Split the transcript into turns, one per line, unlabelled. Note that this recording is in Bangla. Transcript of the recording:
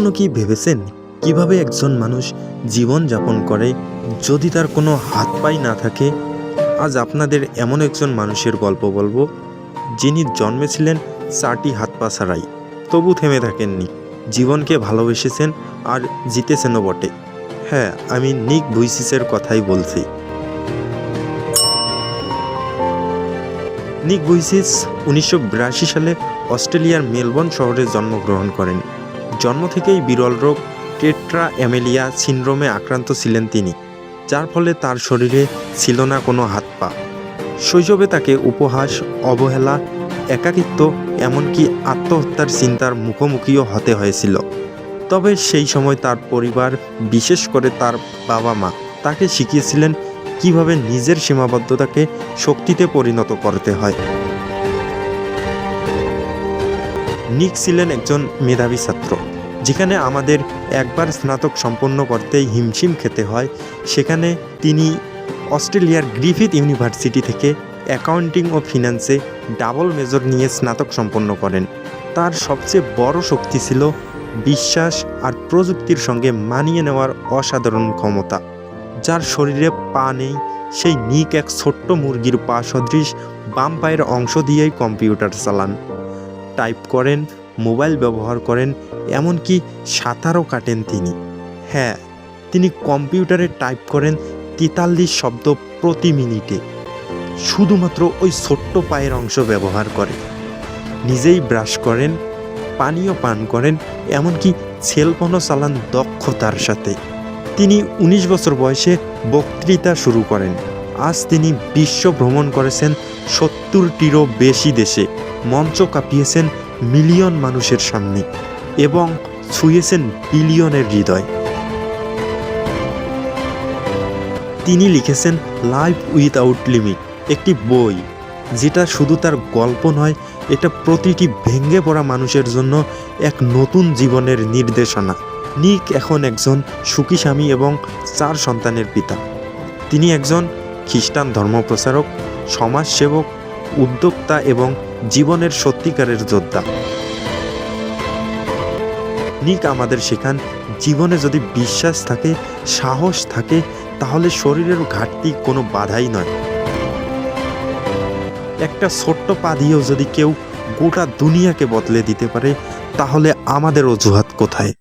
কখনো কি ভেবেছেন কীভাবে একজন মানুষ জীবন যাপন করে যদি তার কোনো হাত পাই না থাকে? আজ আপনাদের এমন একজন মানুষের গল্প বলব, যিনি জন্মেছিলেন চারটি হাত পা ছাড়াই। তবু থেমে থাকেননি। জীবনকে ভালোবেসেছেন আর জিতেছেনও বটে। হ্যাঁ আমি নিক ভুইসিসের কথাই বলছি। নিক ভুইসিস উনিশশো সালে অস্ট্রেলিয়ার মেলবোর্ন শহরে জন্মগ্রহণ করেন। জন্ম থেকেই বিরল রোগ টেট্রা অ্যামেলিয়া সিনড্রোমে আক্রান্ত ছিলেন তিনি, যার ফলে তার শরীরে ছিল না কোনো হাত পা। শৈশবে তাকে উপহাস, অবহেলা, একাকিত্ব, এমনকি আত্মহত্যার চিন্তার মুখোমুখিও হতে হয়েছিল। তবে সেই সময় তার পরিবার, বিশেষ করে তার বাবা মা, তাকে শিখিয়েছিলেন কীভাবে নিজের সীমাবদ্ধতাকে শক্তিতে পরিণত করতে হয়। নিক ছিলেন একজন মেধাবী ছাত্র। যেখানে আমাদের একবার স্নাতক সম্পন্ন করতেই হিমশিম খেতে হয়, সেখানে তিনি অস্ট্রেলিয়ার গ্রিফিথ ইউনিভার্সিটি থেকে অ্যাকাউন্টিং ও ফিনান্সে ডাবল মেজর নিয়ে স্নাতক সম্পন্ন করেন। তার সবচেয়ে বড় শক্তি ছিল বিশ্বাস আর প্রযুক্তির সঙ্গে মানিয়ে নেওয়ার অসাধারণ ক্ষমতা, যার শরীরে পা নেই, সেই নিক এক ছোট্ট মুরগির পা সদৃশ বাম পায়ের অংশ দিয়েই কম্পিউটার চালান। টাইপ করেন মোবাইল ব্যবহার করেন, এমনকি সাঁতারও কাটেন তিনি। হ্যাঁ তিনি কম্পিউটারে টাইপ করেন তেতাল্লিশ শব্দ প্রতি মিনিটে। শুধুমাত্র ওই ছোট্ট পায়ের অংশ ব্যবহার করে। নিজেই ব্রাশ করেন, পানীয় পান করেন, এমনকি সেলফোনও চালান দক্ষতার সাথে। তিনি ১৯ বছর বয়সে বক্তৃতা শুরু করেন। আজ তিনি বিশ্ব ভ্রমণ করেছেন সত্তরটিরও বেশি দেশে। মঞ্চ কাঁপিয়েছেন মিলিয়ন মানুষের সামনে এবং ছুঁয়েছেন বিলিয়নের হৃদয়। তিনি লিখেছেন লাইফ উইথআউট লিমিট একটি বই, যেটা শুধু তার গল্প নয়, এটা প্রতিটি ভেঙে পড়া মানুষের জন্য এক নতুন জীবনের নির্দেশনা। নিক এখন একজন সুখী স্বামী এবং চার সন্তানের পিতা। তিনি একজন খ্রিস্টান ধর্মপ্রচারক, সমাজসেবক উদ্যোক্তা এবং জীবনের সত্যিকারের যোদ্ধা। নিক আমাদের শেখান, জীবনে যদি বিশ্বাস থাকে, সাহস থাকে, তাহলে শরীরের ঘাটতি কোনো বাধাই নয়। একটা ছোট্ট পা দিয়েও যদি কেউ গোটা দুনিয়াকে বদলে দিতে পারে, তাহলে আমাদের অজুহাত কোথায়?